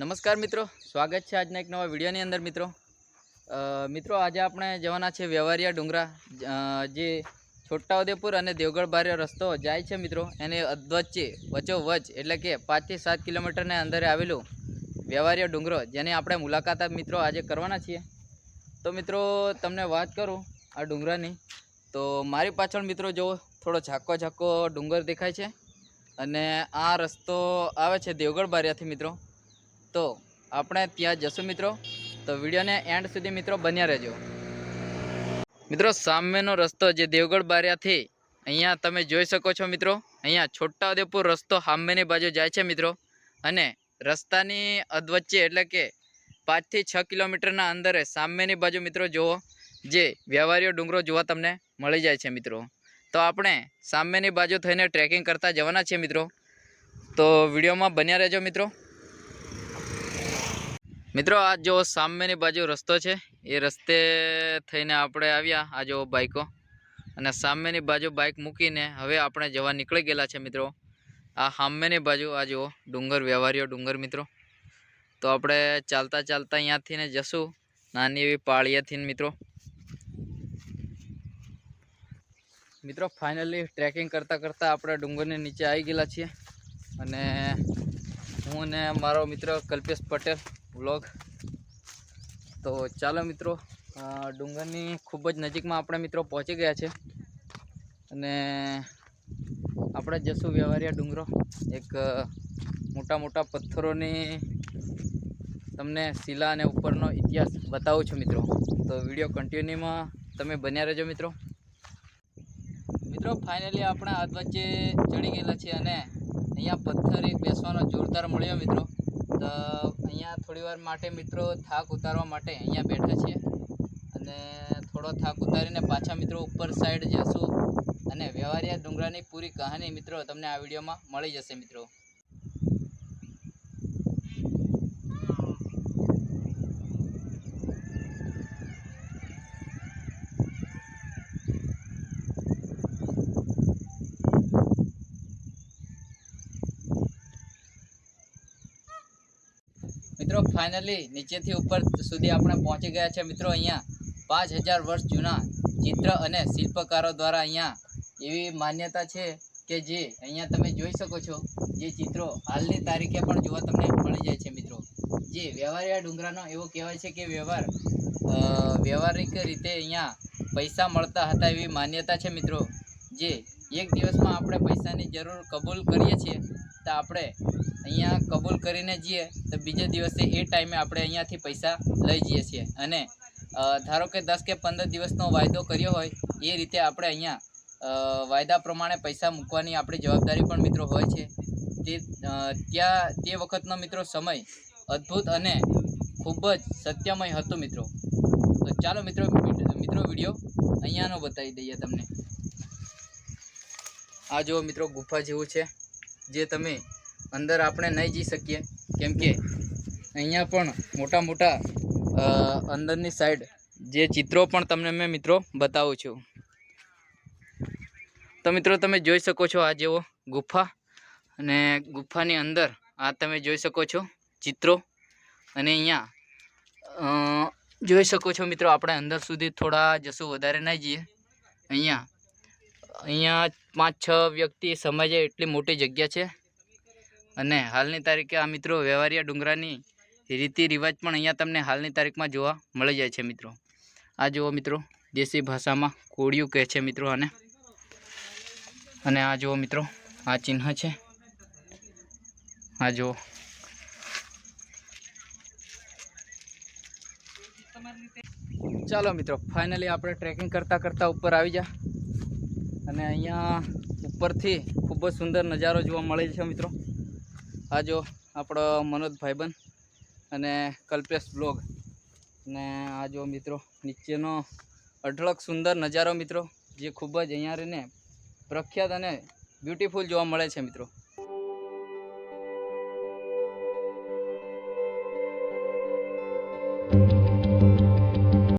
નમસ્કાર મિત્રો, સ્વાગત છે આજના એક નવા વિડીયોની અંદર મિત્રો. મિત્રો આજે આપણે જવાના છે વ્યવહારિયા ડુંગરા જે છોટાઉદેપુર અને દેવગઢ બારે રસ્તો જાય છે મિત્રો. એને વચ્ચે વચ્ચોવચ એટલે કે પાંચથી સાત કિલોમીટરને અંદરે આવેલું વ્યવહારિયા ડુંગરો, જેની આપણે મુલાકાત મિત્રો આજે કરવાના છીએ. તો મિત્રો, તમને વાત કરું આ ડુંગરાની, તો મારી પાછળ મિત્રો જો થોડો ઝાકો ઝાકો ડુંગર દેખાય છે. અને આ રસ્તો આવે છે દેવગઢ બારિયાથી મિત્રો. તો આપણે ત્યાં જશું મિત્રો. તો વિડીયોને એન્ડ સુધી મિત્રો બન્યા રહેજો. મિત્રો, સામેનો રસ્તો જે દેવગઢ બારિયાથી અહીંયા તમે જોઈ શકો છો મિત્રો. અહીંયા છોટાઉદેપુર રસ્તો સામેની બાજુ જાય છે મિત્રો. અને રસ્તાની અધવચ્ચે એટલે કે પાંચથી છ કિલોમીટરના અંદરે સામેની બાજુ મિત્રો જુઓ, જે વ્યવહારીઓ ડુંગરો જોવા તમને મળી જાય છે મિત્રો. તો આપણે સામેની બાજુ થઈને ટ્રેકિંગ કરતા જવાના છીએ મિત્રો. તો વિડીયોમાં બન્યા રહેજો મિત્રો. મિત્રો, આ જો સામેની બાજુ રસ્તો છે, એ રસ્તે થઈને આપણે આવ્યા, આ જો બાઈકો. અને સામેની બાજુ બાઇક મૂકીને હવે આપણે જવા નીકળી ગયેલા છે, મિત્રો. આ સામેની બાજુ, આ જુઓ, ડુંગર, વ્યવહારીઓ ડુંગર, મિત્રો. તો આપણે ચાલતા ચાલતા અહીંયાથી ને જશું, નાની એવી પાળિયાથી મિત્રો. મિત્રો, ફાઇનલી ટ્રેકિંગ કરતાં કરતાં આપણે ડુંગરની નીચે આવી ગયેલા છીએ. અને હું ને મારો મિત્ર કલ્પેશ પટેલ વ્લોગ. તો ચાલો મિત્રો ડુંગરની ખૂબ જ નજીકમાં આપણે મિત્રો પહોંચી ગયા છે. અને આપણે જશું વ્યવહારિયા ડુંગરો. એક મોટા મોટા પથ્થરોની તમને શિલા અને ઉપરનો ઇતિહાસ બતાવું છું મિત્રો. તો વીડિયો કન્ટિન્યુમાં તમે બન્યા રહેજો મિત્રો. મિત્રો, ફાઇનલી આપણે હાથ વચ્ચે ચડી ગયેલા છીએ અને અહીંયા પથ્થર એક બેસવાનો જોરદાર મળ્યો મિત્રો. તો અહીંયા થોડી વાર માટે મિત્રો થાક ઉતારવા માટે અહીંયા બેઠા છીએ. અને થોડો થાક ઉતારીને પાછા મિત્રો ઉપર સાઈડ જશું અને વ્યવહારિયા ડુંગરાની પૂરી કહાની મિત્રો તમને આ વિડીયોમાં મળી જશે મિત્રો મિત્રો ફાઇનલી નીચેથી ઉપર સુધી આપણે પહોંચી ગયા છે મિત્રો અહીંયા. પાંચ હજાર વર્ષ જૂના ચિત્ર અને શિલ્પકારો દ્વારા અહીંયા એવી માન્યતા છે કે જે અહીંયા તમે જોઈ શકો છો. જે ચિત્રો હાલની તારીખે પણ જોવા તમને મળી જાય છે મિત્રો. જે વ્યવહારિયા ડુંગરાનો એવો કહેવાય છે કે વ્યવહાર વ્યવહારિક રીતે અહીંયા પૈસા મળતા હતા એવી માન્યતા છે મિત્રો. જે એક દિવસમાં આપણે પૈસાની જરૂર કબૂલ કરીએ છીએ, તો આપણે અહીંયા કબૂલ કરીને જઈએ તો બીજે દિવસે એ ટાઈમે આપણે અહીંયાથી પૈસા લઈ જઈએ છીએ. અને ધારો કે દસ કે પંદર દિવસનો વાયદો કર્યો હોય, એ રીતે આપણે અહીંયા વાયદા પ્રમાણે પૈસા મૂકવાની આપણી જવાબદારી પણ મિત્રો હોય છે. તે ત્યાં, તે વખતનો મિત્રો સમય અદ્ભુત અને ખૂબ જ સત્યમય હતો મિત્રો. તો ચાલો મિત્રો મિત્રો વીડિયો અહીંયાનો બતાવી દઈએ તમને. આ જુઓ મિત્રો ગુફા જેવું છે, જે તમે અંદર આપણે નહીં જઈ શકીએ. કેમ કે અહીંયા પણ મોટા મોટા અંદરની સાઈડ જે ચિત્રો પણ તમને મેં મિત્રો બતાવું છું. તો મિત્રો તમે જોઈ શકો છો આ જેવો ગુફા અને ગુફાની અંદર આ તમે જોઈ શકો છો ચિત્રો અને અહીંયા જોઈ શકો છો મિત્રો આપણે અંદર સુધી થોડા જશું વધારે નહીં જઈએ. અહીંયા અહીંયા પાંચ છ વ્યક્તિ સમાજે એટલી મોટી જગ્યા છે. અને હાલની તારીખે આ મિત્રો વ્યવહારિયા ડુંગરાની રીતિ રિવાજ પણ અહીંયા તમને હાલની તારીખમાં જોવા મળી જાય છે મિત્રો. આ જુઓ મિત્રો, દેશી ભાષામાં કોળિયું કહે છે મિત્રો આને. અને આ જુઓ મિત્રો, આ ચિહ્ન છે. આ જુઓ. ચાલો મિત્રો, ફાઇનલી આપણે ટ્રેકિંગ કરતાં કરતાં ઉપર આવી જા. અને અહીંયા ઉપરથી ખૂબ જ સુંદર નજારો જોવા મળે છે મિત્રો. આ જો આપણો મનોજ ભાઈબંધ અને કલ્પેશ બ્લોગ. અને આ જો મિત્રો, નીચેનો અઢળક સુંદર નજારો મિત્રો, જે ખૂબ જ અહીંયા રહીને પ્રખ્યાત અને બ્યુટીફુલ જોવા મળે છે મિત્રો.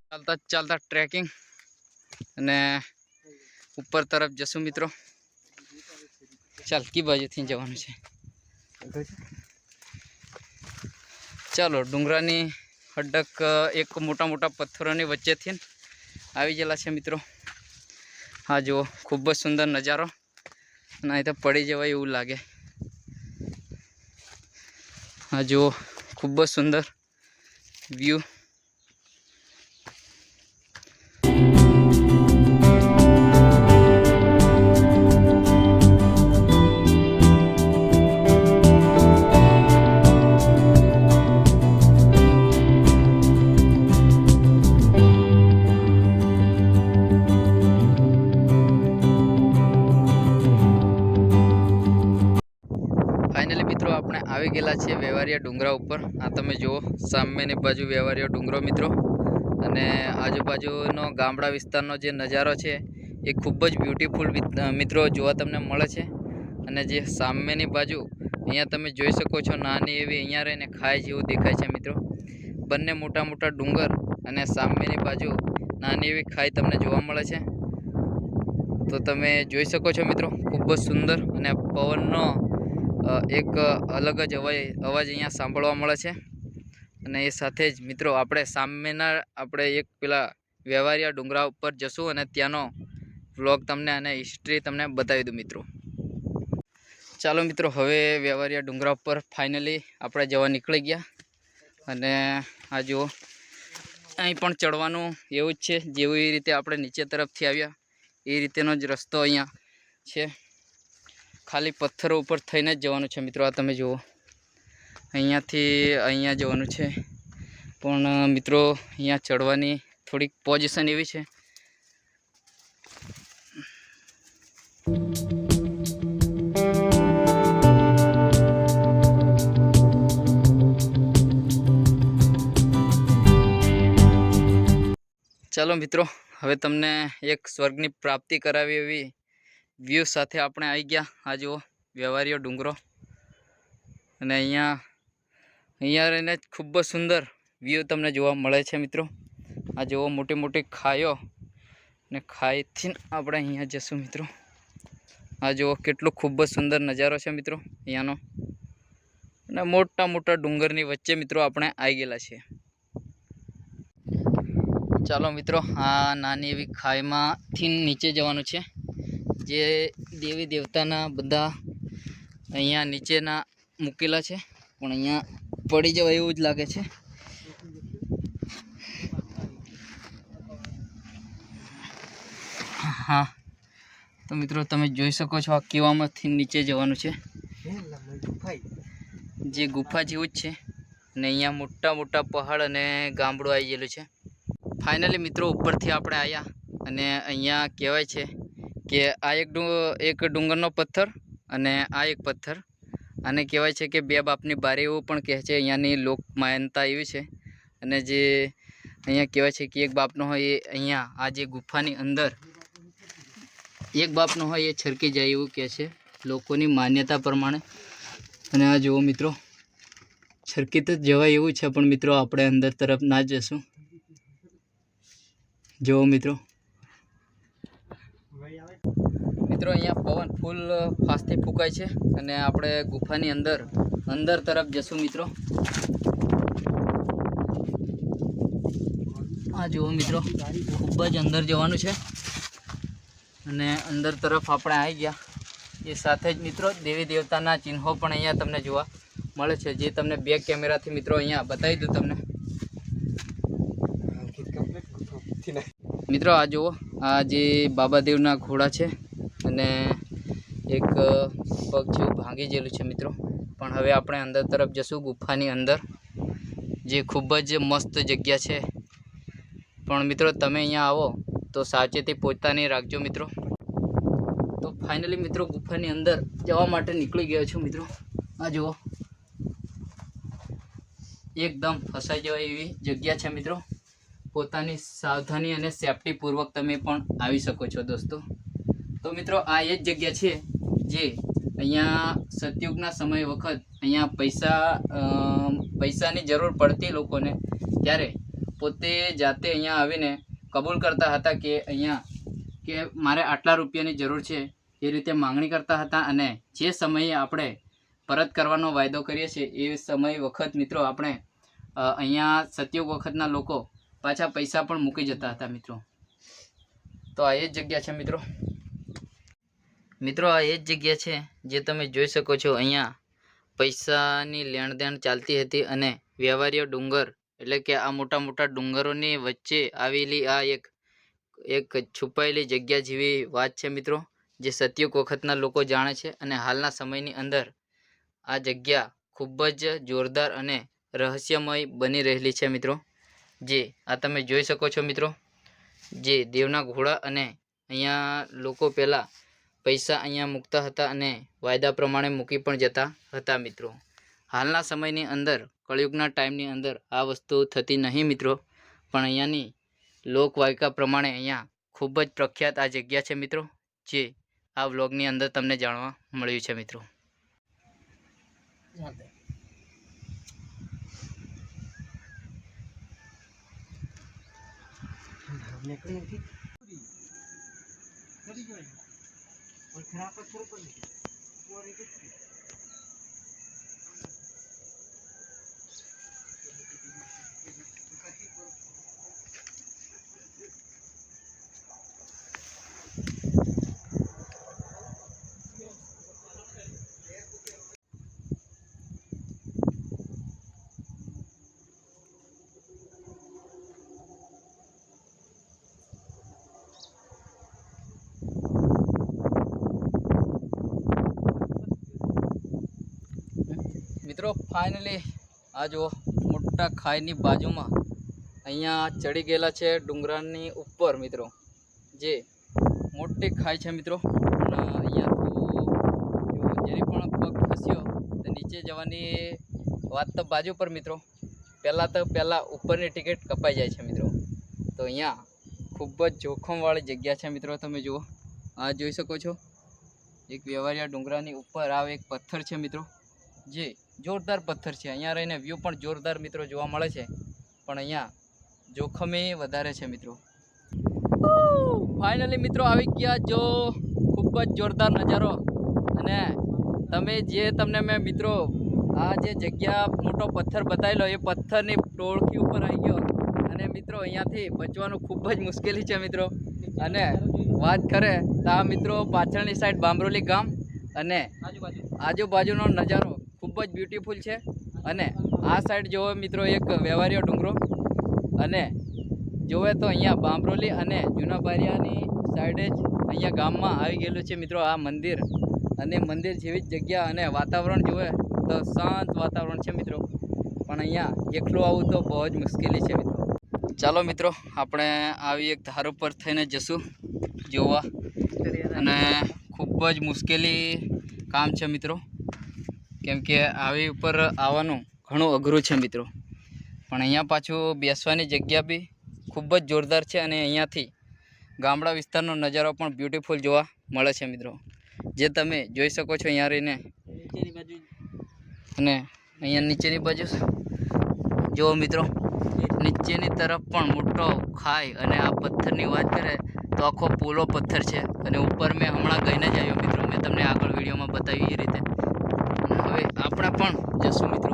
ચાલતા ચાલતા ટ્રેકિંગ અને ઉપર તરફ જશું મિત્રો. ચાલ, કી બાજુથી જવાનું છે? ચાલો, ડુંગરાની અડક એક મોટા મોટા પથ્થરોની વચ્ચેથી આવી ગયેલા છે મિત્રો. હા, જુઓ, ખૂબ જ સુંદર નજારો. અને અહીં તો પડી જવાય એવું લાગે. હા, જુઓ, ખૂબ જ સુંદર વ્યૂ સામેની બાજુ વ્યવહારીઓ ડુંગરો મિત્રો. અને આજુબાજુનો ગામડા વિસ્તારનો જે નજારો છે, એ ખૂબ જ બ્યુટીફુલ મિત્રો જોવા તમને મળે છે. અને જે સામેની બાજુ અહીંયા તમે જોઈ શકો છો નાની એવી અહીંયા રહીને ખાય જેવું દેખાય છે મિત્રો. બંને મોટા મોટા ડુંગર અને સામેની બાજુ નાની એવી ખાઈ તમને જોવા મળે છે. તો તમે જોઈ શકો છો મિત્રો, ખૂબ જ સુંદર અને પવનનો એક અલગ જ અવાજ અવાજ અહીંયા સાંભળવા મળે છે. અને એ સાથે જ મિત્રો આપણે સામેના આપણે એક પેલા વ્યવહારિયા ડુંગરા ઉપર જશું અને ત્યાંનો વ્લોગ તમને અને હિસ્ટ્રી તમને બતાવી દઉં મિત્રો. ચાલો મિત્રો, હવે વ્યવહારિયા ડુંગરા ઉપર ફાઇનલી આપણે જવા નીકળી ગયા. અને આ જુઓ, અહીં પણ ચડવાનું એવું જ છે. જેવી રીતે આપણે નીચે તરફથી આવ્યા. એ રીતેનો જ રસ્તો અહીંયા છે. ખાલી પથ્થરો ઉપર થઈને જ જવાનું છે મિત્રો, આ તમે જુઓ. અહીંયાથી અહીંયા જવાનું છે. પણ, મિત્રો, અહીંયા ચડવાની થોડીક પોઝિશન એવી છે. ચાલો, મિત્રો, હવે તમને એક સ્વર્ગની પ્રાપ્તિ કરાવી એવી વ્યૂ સાથે આપણે આવી ગયા. આ જુઓ, વ્યવહારીઓ ડુંગરો. અને અહીંયા અહીંયા રહીને ખૂબ જ સુંદર વ્યૂ તમને જોવા મળે છે મિત્રો. આ જેવો મોટી મોટી ખાયો ને ખાઈથી આપણે અહીંયા જશું મિત્રો. આ જુઓ કેટલો ખૂબ જ સુંદર નજારો છે મિત્રો અહીંયાનો. અને મોટા મોટા ડુંગરની વચ્ચે મિત્રો આપણે આવી ગયેલા છીએ. ચાલો મિત્રો, આ નાની એવી ખાઈમાંથી નીચે જવાનું છે. જે દેવી દેવતાના બધા અહીંયા નીચેના મૂકેલા છે. પણ અહીંયા પડી જવાય એવું જ લાગે છે. હા. તો મિત્રો તમે જોઈ શકો છો આ કેવામાંથી નીચે જવાનું છે. જે ગુફા જેવું જ છે. અને અહીંયા મોટા મોટા પહાડ અને ગામડું આવી ગયેલું છે. ફાઇનલી મિત્રો ઉપરથી આપણે આવ્યા અને અહીંયા કહેવાય છે કે આ એક એક ડુંગરનો પથ્થર અને આ એક પથ્થર. આને કહેવાય છે કે બે બાપની બારી એવું પણ કહે છે, અહીંયાની લોક માન્યતા એવી છે. અને જે અહીંયા કહેવાય છે કે એક બાપનો હોય એ અહીંયા, આ જે ગુફાની અંદર, એક બાપનો હોય એ છરકી જાય એવું કહે છે, લોકોની માન્યતા પ્રમાણે. અને આ જુઓ મિત્રો, છરકી તો જવાય એવું છે, પણ મિત્રો આપણે અંદર તરફ ના જશું. જુઓ મિત્રો મિત્રો, અહીંયા પવન ફૂલ ફાસ્ટથી ફૂંકાય છે અને આપણે ગુફાની અંદર અંદર તરફ જશું મિત્રો. આ જુઓ મિત્રો, ખૂબ જ અંદર જવાનું છે. અને અંદર તરફ આપણે આવી ગયા. એ સાથે જ મિત્રો, દેવી દેવતાના ચિહ્નો પણ અહીંયા તમને જોવા મળે છે, જે તમને બેક કેમેરાથી મિત્રો અહીંયા બતાવી દઉં તમને. મિત્રો, આ જુઓ, આ જે બાબાદેવના ઘોડા છે અને એક પગ જેવું ભાંગી ગયેલું છે મિત્રો. પણ હવે આપણે અંદર તરફ જશું, ગુફાની અંદર, જે ખૂબ જ મસ્ત જગ્યા છે. પણ મિત્રો, તમે અહીંયા આવો તો સાવચેતી પોતાની રાખજો મિત્રો. તો ફાઇનલી મિત્રો, ગુફાની અંદર જવા માટે નીકળી ગયો છું મિત્રો. આ જુઓ. એકદમ ફસાઈ જવાય એવી જગ્યા છે મિત્રો. પોતાની સાવધાની અને સેફટીપૂર્વક તમે પણ આવી શકો છો દોસ્તો. તો મિત્રો આ એ જ જગ્યા છે જે અહીંયા સતયુગના સમય વખત અહીંયા પૈસા પૈસાની જરૂર પડતી લોકોને ત્યારે પોતે જાતે અહીંયા આવીને કબૂલ કરતા હતા કે અહીંયા, કે મારે આટલા રૂપિયાની જરૂર છે એ રીતે માંગણી કરતા હતા અને જે સમયે આપણે પરત કરવાનો વાયદો કરીએ છીએ એ સમય વખત મિત્રો આપણે અહીંયા સતયુગ વખતના લોકો પાછા પૈસા પણ મૂકી જતા હતા મિત્રો. તો આ એ જ જગ્યા છે મિત્રો. મિત્રો, આ એ જ જગ્યા છે જે તમે જોઈ શકો છો અહીંયા. પૈસાની લેણ દેણ ચાલતી હતી અને વ્યવહારીય ડુંગર, એટલે કે આ મોટા મોટા ડુંગરોની વચ્ચે આવેલી આ એક એક છુપાયેલી જગ્યા જેવી વાત છે મિત્રો, જે સતયુગ વખતના લોકો જાણે છે અને હાલના સમયની અંદર આ જગ્યા ખૂબ જ જોરદાર અને રહસ્યમય બની રહેલી છે મિત્રો. જે આ તમે જોઈ શકો છો મિત્રો, જે દેવના ઘોડા અને અહીંયા લોકો પહેલાં પૈસા અહીંયા મૂકતા હતા અને વાયદા પ્રમાણે મૂકી પણ જતા હતા મિત્રો. હાલના સમયની અંદર કળિયુગના ટાઈમની અંદર આ વસ્તુ થતી નહીં મિત્રો. પણ અહીંયાની લોકવાયકા પ્રમાણે અહીંયા ખૂબ જ પ્રખ્યાત આ જગ્યા છે મિત્રો જે આ વ્લોગની અંદર તમને જાણવા મળ્યું છે મિત્રો. घराचा स्वरूपच મિત્રો ફાઇનલી આ જુઓ, મોટા ખાઈની બાજુમાં અહીંયા ચડી ગયેલા છે ડુંગરાની ઉપર મિત્રો. જે મોટી ખાઈ છે મિત્રો. અને અહીંયા તો જ્યારે પણ પગ ખસ્યો તો નીચે જવાની વાત તો બાજુ પર મિત્રો. પહેલાં તો પહેલાં ઉપરની ટિકિટ કપાઈ જાય છે મિત્રો. તો અહીંયા ખૂબ જ જોખમવાળી જગ્યા છે મિત્રો તમે જુઓ. આ જોઈ શકો છો. એક વ્યવહારિયા ડુંગરાની ઉપર આવે એક પથ્થર છે મિત્રો. જે જોરદાર પથ્થર છે. અહીંયા રહીને વ્યૂ પણ જોરદાર મિત્રો જોવા મળે છે. પણ અહીંયા જોખમે વધારે છે મિત્રો. ફાઇનલી મિત્રો આવી ગયા જો. ખૂબ જ જોરદાર નજારો. અને તમે જે તમને મેં મિત્રો આ જે જગ્યા મોટો પથ્થર બતાવેલો, એ પથ્થરની ટોળકી ઉપર આવી ગયો. અને મિત્રો અહીંયાથી બચવાનું ખૂબ જ મુશ્કેલી છે મિત્રો. અને વાત કરે તો આ મિત્રો પાછળની સાઈડ બામરોલી ગામ અને આજુબાજુનો નજારો. ખૂબ જ બ્યુટીફુલ છે. અને આ સાઈડ જુઓ મિત્રો, એક વ્યવહારીઓ ડુંગરો. અને જુએ તો અહીંયા બામરોલી અને જૂના બારિયાની સાઈડે જ અહીંયા ગામમાં આવી ગયેલું છે મિત્રો આ મંદિર. અને મંદિર જેવી જ જગ્યા અને વાતાવરણ જુએ તો શાંત વાતાવરણ છે મિત્રો. પણ અહીંયા એકલું આવવું તો બહુ જ મુશ્કેલી છે મિત્રો. ચાલો મિત્રો, આપણે આવી એક ધાર ઉપર થઈને જશું. જોવા. અને ખૂબ જ મુશ્કેલી કામ છે મિત્રો. કેમ કે આવી ઉપર આવવાનું ઘણું અઘરું છે મિત્રો. પણ અહીંયા પાછું બેસવાની જગ્યા બી ખૂબ જ જોરદાર છે અને અહીંયાથી ગામડા વિસ્તારનો નજારો પણ બ્યુટીફુલ જોવા મળે છે મિત્રો. જે તમે જોઈ શકો છો અહીંયા રહીને. અને અહીંયા નીચેની બાજુ જુઓ મિત્રો નીચેની તરફ પણ મોટો ખાઈ અને આ પથ્થરની વાત કરે તો આખો પોલો પથ્થર છે. અને ઉપર મેં હમણાં ગઈને જ આવ્યો મિત્રો મેં તમને આગળ વિડીયોમાં બતાવી એ રીતે અને હવે આપણે પણ જશું મિત્રો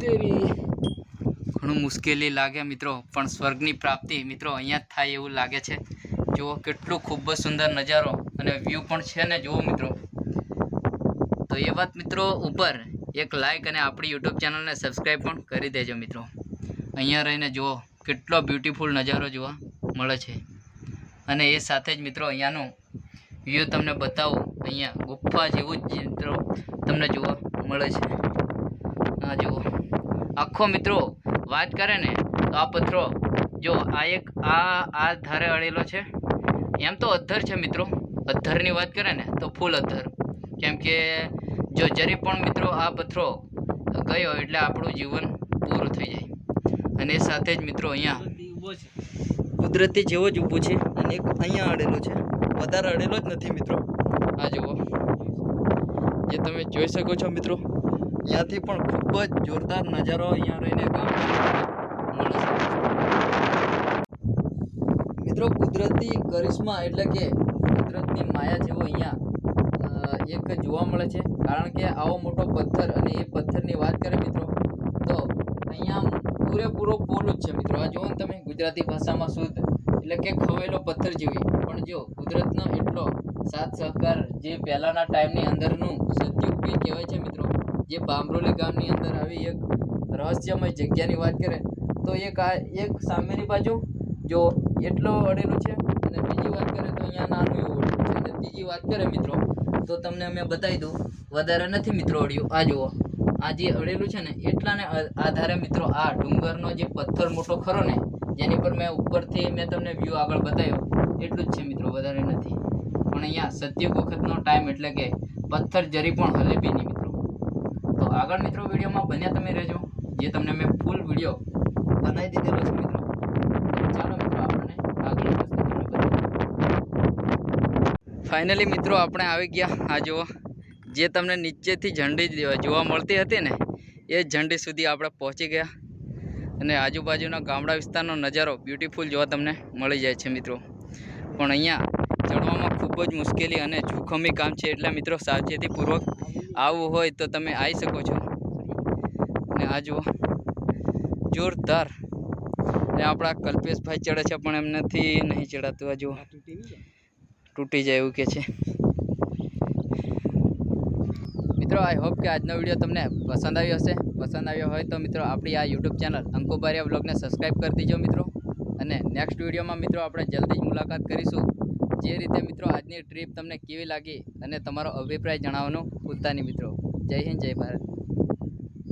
તેરી ઘણું મુશ્કેલી લાગે મિત્રો, પણ સ્વર્ગની પ્રાપ્તિ મિત્રો અહીંયા જ થાય એવું લાગે છે. જુઓ કેટલું ખૂબ જ સુંદર નજારો અને વ્યૂ પણ છે ને જુઓ મિત્રો. તો એ વાત મિત્રો ઉપર એક લાઇક અને આપણી યુટ્યુબ ચેનલને સબસ્ક્રાઈબ પણ કરી દેજો મિત્રો. અહીંયા રહીને જુઓ કેટલો બ્યુટીફુલ નજારો જોવા મળે છે. અને એ સાથે જ મિત્રો અહીંયાનું વ્યૂ તમને બતાવું. અહીંયા ગુફા જેવું જ મિત્રો તમને જોવા મળે છે. આ જુઓ. આખો મિત્રો વાત કરે ને, તો આ પથરો જો, આ એક, આ આ ધારે અડેલો છે. એમ તો અધ્ધર છે મિત્રો. અધ્ધરની વાત કરે ને, તો ફૂલ અધ્ધર. કેમ કે, જો જરી પણ મિત્રો આ પથરો ગયો એટલે આપણું જીવન પૂરું થઈ જાય. અને એ સાથે જ મિત્રો અહીંયા કુદરતી જેવો જ ઊભો છે અને એક અહીંયા અડેલો છે. વધારે અડેલો જ નથી મિત્રો. આ જુઓ. જે તમે જોઈ શકો છો મિત્રો અહીંયાથી પણ ખૂબ જ જોરદાર નજારો અહીંયા રહીને ગામ મિત્રો, કુદરતી કરિશ્મા એટલે કે કુદરતની માયા જેવો અહીંયા એક જોવા મળે છે. કારણ કે આવો મોટો પથ્થર અને એ પથ્થરની વાત કરીએ મિત્રો, તો અહીંયા પૂરેપૂરો પોલું જ છે મિત્રો. આ જુઓ ને તમે, ગુજરાતી ભાષામાં શુદ્ધ એટલે કે ખવેલો પથ્થર જેવી. પણ જો કુદરતનો એટલો સાથ સહકાર જે પહેલાના ટાઈમની અંદરનું સદયુગ બી કહેવાય છે મિત્રો જે બામરોલી ગામની અંદર આવી એક રહસ્યમય જગ્યાની વાત કરે, તો એક આ એક સામેની બાજુ જો એટલો અડેલું છે અને બીજી વાત કરે તો અહીંયા નાનું એવું અડેલું છે. અને ત્રીજી વાત કરે મિત્રો, તો તમને અમે બતાવી દઉં, વધારે નથી મિત્રો અડ્યું. આ જુઓ, આ જે અડેલું છે ને, એટલાને આધારે મિત્રો આ ડુંગરનો જે પથ્થર મોટો ખરો ને, જેની પર મેં ઉપરથી મેં તમને વ્યૂ આગળ બતાવ્યો, એટલું જ છે મિત્રો, વધારે નથી. પણ અહીંયા સત્યુગ વખતનો ટાઈમ એટલે કે પથ્થર જરી પણ હલે બી નહીં તો આગળ મિત્રો વિડીયોમાં બન્યા તમે રહેજો, જે તમને મેં ફૂલ વીડિયો બનાવી દીધેલો છે મિત્રો. ચાલો મિત્રો આપણને આગળ ફાઇનલી મિત્રો આપણે આવી ગયા. આ જુઓ, જે તમને નીચેથી ઝંડી જોવા મળતી હતી ને, એ ઝંડી સુધી આપણે પહોંચી ગયા. અને આજુબાજુના ગામડા વિસ્તારનો નજારો બ્યુટીફુલ જોવા તમને મળી જાય છે મિત્રો. પણ અહીંયા ચડવામાં ખૂબ જ મુશ્કેલી અને જોખમી કામ છે. એટલે મિત્રો સાવચેતીપૂર્વક આવવું હોય તો તમે આવી શકો છો. અને આ જુઓ જોરદાર. ને આપણા કલ્પેશભાઈ ચડે છે પણ એમ નથી નહીં ચડાતું આ જુઓ. તૂટી જાય? એવું કે છે. મિત્રો આઈ હોપ કે આજનો વીડિયો તમને પસંદ આવ્યો હશે. પસંદ આવ્યો હોય તો મિત્રો આપણી આ યુટ્યુબ ચેનલ અંકુબારિયા બ્લોગને સબસ્ક્રાઈબ કરી દીજો મિત્રો. અને નેક્સ્ટ વિડીયોમાં મિત્રો આપણે જલ્દી જ મુલાકાત કરીશું. જે રીતે મિત્રો આજની ટ્રીપ તમને કેવી લાગી અને તમારો અભિપ્રાય જણાવવાનું ભૂલતા મિત્રો. જય હિન્દ, જય ભારત.